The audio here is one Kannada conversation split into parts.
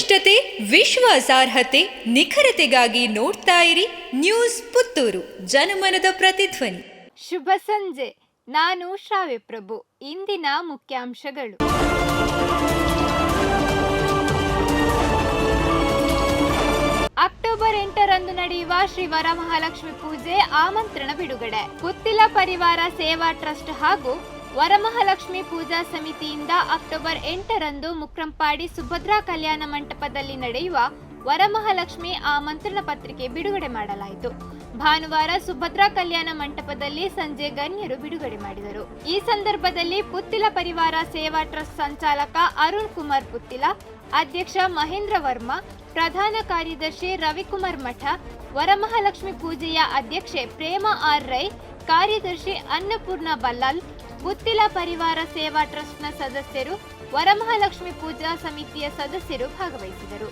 ವಸ್ತುನಿಷ್ಠತೆ ವಿಶ್ವಾಸಾರ್ಹತೆ ನಿಖರತೆಗಾಗಿ ನೋಡ್ತಾ ಇರಿ ನ್ಯೂಸ್ ಪುತ್ತೂರು. ಜನಮನದ ಪ್ರತಿಧ್ವನಿ. ಶುಭ ಸಂಜೆ. ನಾನು ಶ್ರಾವ್ಯಪ್ರಭು ಇಂದಿನ ಮುಖ್ಯಾಂಶಗಳು. ಅಕ್ಟೋಬರ್ ಎಂಟರಂದು ನಡೆಯುವ ಶ್ರೀ ವರಮಹಾಲಕ್ಷ್ಮಿ ಪೂಜೆ, ಆಮಂತ್ರಣ ಬಿಡುಗಡೆ. ಪುತ್ತಿಲ ಪರಿವಾರ ಸೇವಾ ಟ್ರಸ್ಟ್ ಹಾಗೂ ವರಮಹಾಲಕ್ಷ್ಮಿ ಪೂಜಾ ಸಮಿತಿಯಿಂದ ಅಕ್ಟೋಬರ್ ಎಂಟರಂದು ಮುಕ್ರಂಪಾಡಿ ಸುಭದ್ರಾ ಕಲ್ಯಾಣ ಮಂಟಪದಲ್ಲಿ ನಡೆಯುವ ವರಮಹಾಲಕ್ಷ್ಮಿ ಆಮಂತ್ರಣ ಪತ್ರಿಕೆ ಬಿಡುಗಡೆ ಮಾಡಲಾಯಿತು. ಭಾನುವಾರ ಸುಭದ್ರಾ ಕಲ್ಯಾಣ ಮಂಟಪದಲ್ಲಿ ಸಂಜೆ ಗಣ್ಯರು ಬಿಡುಗಡೆ ಮಾಡಿದರು. ಈ ಸಂದರ್ಭದಲ್ಲಿ ಪುತ್ತಿಲ ಪರಿವಾರ ಸೇವಾ ಟ್ರಸ್ಟ್ ಸಂಚಾಲಕ ಅರುಣ್ ಕುಮಾರ್ ಪುತ್ತಿಲ, ಅಧ್ಯಕ್ಷ ಮಹೇಂದ್ರ ವರ್ಮಾ, ಪ್ರಧಾನ ಕಾರ್ಯದರ್ಶಿ ರವಿಕುಮಾರ್ ಮಠ, ವರಮಹಾಲಕ್ಷ್ಮಿ ಪೂಜೆಯ ಅಧ್ಯಕ್ಷೆ ಪ್ರೇಮ ಆರ್ ರೈ, ಕಾರ್ಯದರ್ಶಿ ಅನ್ನಪೂರ್ಣ ಬಲ್ಲಾಲ್ ಪುತ್ತಿಲ ಪರಿವಾರ ಸೇವಾ ಟ್ರಸ್ಟ್ನ ಸದಸ್ಯರು ವರಮಹಾಲಕ್ಷ್ಮಿ ಪೂಜಾ ಸಮಿತಿಯ ಸದಸ್ಯರು ಭಾಗವಹಿಸಿದರು.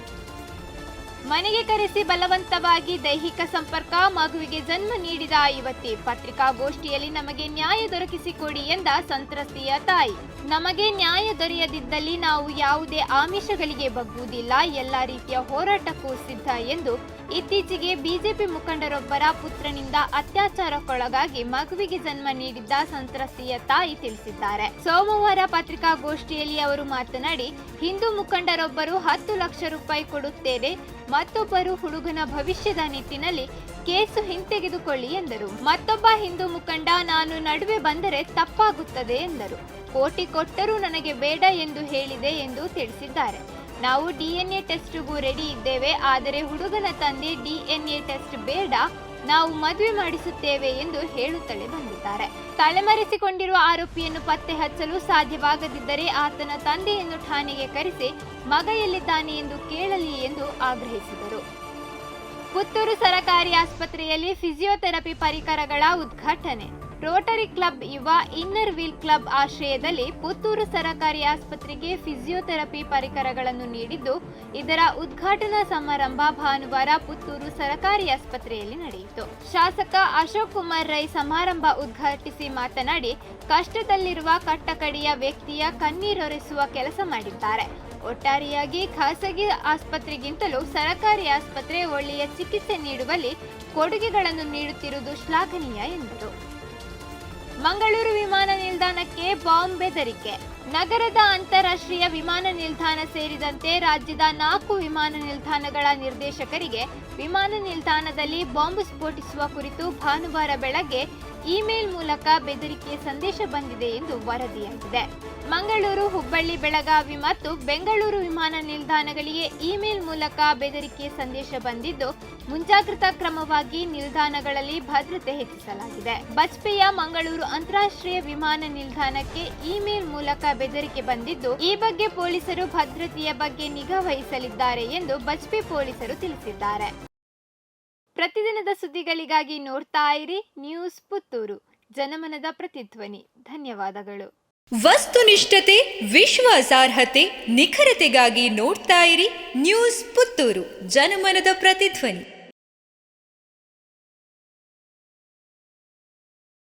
ಮನೆಗೆ ಕರೆಸಿ ಬಲವಂತವಾಗಿ ದೈಹಿಕ ಸಂಪರ್ಕ, ಮಗುವಿಗೆ ಜನ್ಮ ನೀಡಿದ ಯುವತಿ. ಪತ್ರಿಕಾಗೋಷ್ಠಿಯಲ್ಲಿ ನಮಗೆ ನ್ಯಾಯ ದೊರಕಿಸಿಕೊಡಿ ಎಂದ ಸಂತ್ರಸ್ತೆಯ ತಾಯಿ. ನಮಗೆ ನ್ಯಾಯ ದೊರೆಯದಿದ್ದಲ್ಲಿ ನಾವು ಯಾವುದೇ ಆಮಿಷಗಳಿಗೆ ಬಗ್ಗುವುದಿಲ್ಲ. ಎಲ್ಲ ರೀತಿಯ ಹೋರಾಟಕ್ಕೂ ಸಿದ್ಧ ಎಂದು ಇತ್ತೀಚೆಗೆ ಬಿಜೆಪಿ ಮುಖಂಡರೊಬ್ಬರ ಪುತ್ರನಿಂದ ಅತ್ಯಾಚಾರಕ್ಕೊಳಗಾಗಿ ಮಗುವಿಗೆ ಜನ್ಮ ನೀಡಿದ್ದ ಸಂತ್ರಸ್ತೆಯ ತಾಯಿ ತಿಳಿಸಿದ್ದಾರೆ. ಸೋಮವಾರ ಪತ್ರಿಕಾಗೋಷ್ಠಿಯಲ್ಲಿ ಅವರು ಮಾತನಾಡಿ, ಹಿಂದೂ ಮುಖಂಡರೊಬ್ಬರು ಹತ್ತು ಲಕ್ಷ ರೂಪಾಯಿ ಕೊಡುತ್ತೇನೆ ಮತ್ತೊಬ್ಬರು ಹುಡುಗನ ಭವಿಷ್ಯದ ನಿಟ್ಟಿನಲ್ಲಿ ಕೇಸು ಹಿಂತೆಗೆದುಕೊಳ್ಳಿ ಎಂದರು. ಮತ್ತೊಬ್ಬ ಹಿಂದೂ ಮುಖಂಡ, ನಾನು ನಡುವೆ ಬಂದರೆ ತಪ್ಪಾಗುತ್ತದೆ ಎಂದರು. ಕೋಟಿ ಕೊಟ್ಟರೂ ನನಗೆ ಬೇಡ ಎಂದು ಹೇಳಿದೆ ಎಂದು ತಿಳಿಸಿದ್ದಾರೆ. ನಾವು ಡಿಎನ್ಎ ಟೆಸ್ಟ್ಗೂ ರೆಡಿ ಇದ್ದೇವೆ, ಆದರೆ ಹುಡುಗನ ತಂದೆ ಡಿಎನ್ಎ ಟೆಸ್ಟ್ ಬೇಡ ನಾವು ಮದುವೆ ಮಾಡಿಸುತ್ತೇವೆ ಎಂದು ಹೇಳುತ್ತಲೇ ಬಂದಿದ್ದಾರೆ. ತಲೆಮರೆಸಿಕೊಂಡಿರುವ ಆರೋಪಿಯನ್ನು ಪತ್ತೆ ಹಚ್ಚಲು ಸಾಧ್ಯವಾಗದಿದ್ದರೆ ಆತನ ತಂದೆಯನ್ನು ಠಾಣೆಗೆ ಕರೆಸಿ ಮಗ ಎಲ್ಲಿದ್ದಾನೆ ಎಂದು ಕೇಳಲಿ ಎಂದು ಆಗ್ರಹಿಸಿದರು. ಪುತ್ತೂರು ಸರಕಾರಿ ಆಸ್ಪತ್ರೆಯಲ್ಲಿ ಫಿಸಿಯೋಥೆರಪಿ ಪರಿಕರಗಳ ಉದ್ಘಾಟನೆ. ರೋಟರಿ ಕ್ಲಬ್ ಯುವ ಇನ್ನರ್ ವೀಲ್ ಕ್ಲಬ್ ಆಶ್ರಯದಲ್ಲಿ ಪುತ್ತೂರು ಸರಕಾರಿ ಆಸ್ಪತ್ರೆಗೆ ಫಿಸಿಯೋಥೆರಪಿ ಪರಿಕರಗಳನ್ನು ನೀಡಿದ್ದು, ಇದರ ಉದ್ಘಾಟನಾ ಸಮಾರಂಭ ಭಾನುವಾರ ಪುತ್ತೂರು ಸರಕಾರಿ ಆಸ್ಪತ್ರೆಯಲ್ಲಿ ನಡೆಯಿತು. ಶಾಸಕ ಅಶೋಕ್ ಕುಮಾರ್ ರೈ ಸಮಾರಂಭ ಉದ್ಘಾಟಿಸಿ ಮಾತನಾಡಿ, ಕಷ್ಟದಲ್ಲಿರುವ ಕಟ್ಟಕಡೆಯ ವ್ಯಕ್ತಿಯ ಕಣ್ಣೀರೊರೆಸುವ ಕೆಲಸ ಮಾಡಿದ್ದಾರೆ. ಒಟ್ಟಾರೆಯಾಗಿ ಖಾಸಗಿ ಆಸ್ಪತ್ರೆಗಿಂತಲೂ ಸರಕಾರಿ ಆಸ್ಪತ್ರೆ ಒಳ್ಳೆಯ ಚಿಕಿತ್ಸೆ ನೀಡುವಲ್ಲಿ ಕೊಡುಗೆಗಳನ್ನು ನೀಡುತ್ತಿರುವುದು ಶ್ಲಾಘನೀಯ ಎಂದರು. ಮಂಗಳೂರು ವಿಮಾನ ನಿಲ್ದಾಣಕ್ಕೆ ಬಾಂಬ್ ಬೆದರಿಕೆ ನಗರದ ಅಂತಾರಾಷ್ಟ್ರೀಯ ವಿಮಾನ ನಿಲ್ದಾಣ ಸೇರಿದಂತೆ ರಾಜ್ಯದ ನಾಲ್ಕು ವಿಮಾನ ನಿಲ್ದಾಣಗಳ ನಿರ್ದೇಶಕರಿಗೆ ವಿಮಾನ ನಿಲ್ದಾಣದಲ್ಲಿ ಬಾಂಬ್ ಸ್ಫೋಟಿಸುವ ಕುರಿತು ಭಾನುವಾರ ಬೆಳಗ್ಗೆ ಇಮೇಲ್ ಮೂಲಕ ಬೆದರಿಕೆ ಸಂದೇಶ ಬಂದಿದೆ ಎಂದು ವರದಿಯಾಗಿದೆ. ಮಂಗಳೂರು, ಹುಬ್ಬಳ್ಳಿ, ಬೆಳಗಾವಿ ಮತ್ತು ಬೆಂಗಳೂರು ವಿಮಾನ ನಿಲ್ದಾಣಗಳಿಗೆ ಇಮೇಲ್ ಮೂಲಕ ಬೆದರಿಕೆ ಸಂದೇಶ ಬಂದಿದ್ದು, ಮುಂಜಾಗ್ರತಾ ಕ್ರಮವಾಗಿ ನಿಲ್ದಾಣಗಳಲ್ಲಿ ಭದ್ರತೆ ಹೆಚ್ಚಿಸಲಾಗಿದೆ. ಬಜ್ಪೆಯ ಮಂಗಳೂರು ಅಂತಾರಾಷ್ಟ್ರೀಯ ವಿಮಾನ ನಿಲ್ದಾಣಕ್ಕೆ ಇಮೇಲ್ ಮೂಲಕ ಬೆದರಿಕೆ ಬಂದಿದ್ದು, ಈ ಬಗ್ಗೆ ಪೊಲೀಸರು ಭದ್ರತೆಯ ಬಗ್ಗೆ ನಿಗಾ ವಹಿಸಲಿದ್ದಾರೆ ಎಂದು ಬಜ್ಪೆ ಪೊಲೀಸರು ತಿಳಿಸಿದ್ದಾರೆ. ಪ್ರತಿದಿನದ ಸುದ್ದಿಗಳಿಗಾಗಿ ನೋಡ್ತಾ ಇರಿ ನ್ಯೂಸ್ ಪುತ್ತೂರು. ಜನಮನದ ಪ್ರತಿಧ್ವನಿ. ಧನ್ಯವಾದಗಳು. ವಸ್ತುನಿಷ್ಠತೆ, ವಿಶ್ವಾಸಾರ್ಹತೆ, ನಿಖರತೆಗಾಗಿ ನೋಡ್ತಾ ಇರಿ ನ್ಯೂಸ್ ಪುತ್ತೂರು. ಜನಮನದ ಪ್ರತಿಧ್ವನಿ.